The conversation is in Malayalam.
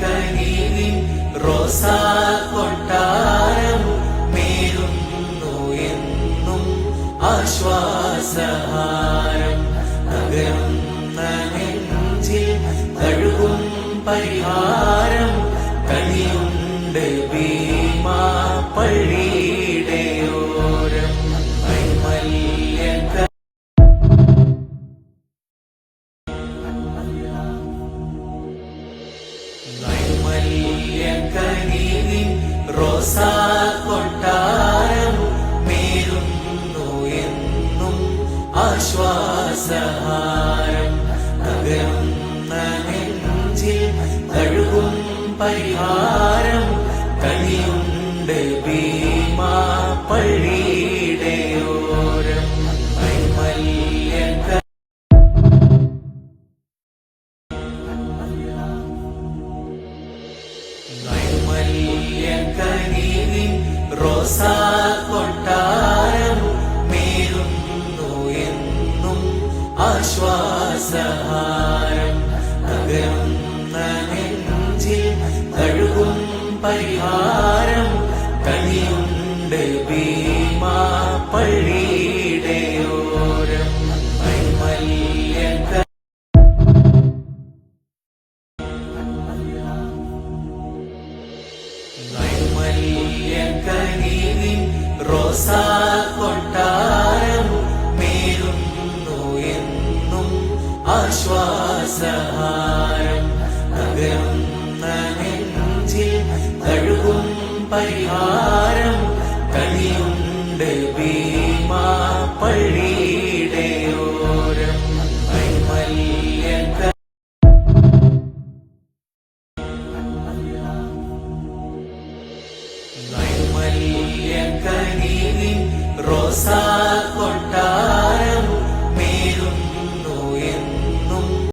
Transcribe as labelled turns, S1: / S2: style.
S1: നൈർമല്യക്കനീനിൻ റോസാ കൊട്ടാരം മേലുന്നു എന്നും ആശ്വാസഹാരം. നഗരം നെഞ്ചിൽ കഴുകും പരിഹാരം. കണിയുണ്ട് ഭീമാ പള്ളിയുടെ കൊട്ടാരം എന്നും പരിഹാരം. കണിയുണ്ട് ഭീമാ പള്ളിയുടെ റോസാ കൊട്ടാരം മേലുന്നു എന്നും ആശ്വാസഹാരം. നഗരം നെഞ്ചിൽ കഴുകും പരിഹാരം. കണിയുണ്ട് ഭീമാ പള്ളിയുടെ റോസാ കൊട്ടാരം മേലുന്നു എന്നും ആശ്വാസഹാരം. നഗരം നെഞ്ചിൽ കഴുകും പരിഹാരം. rosa cortada.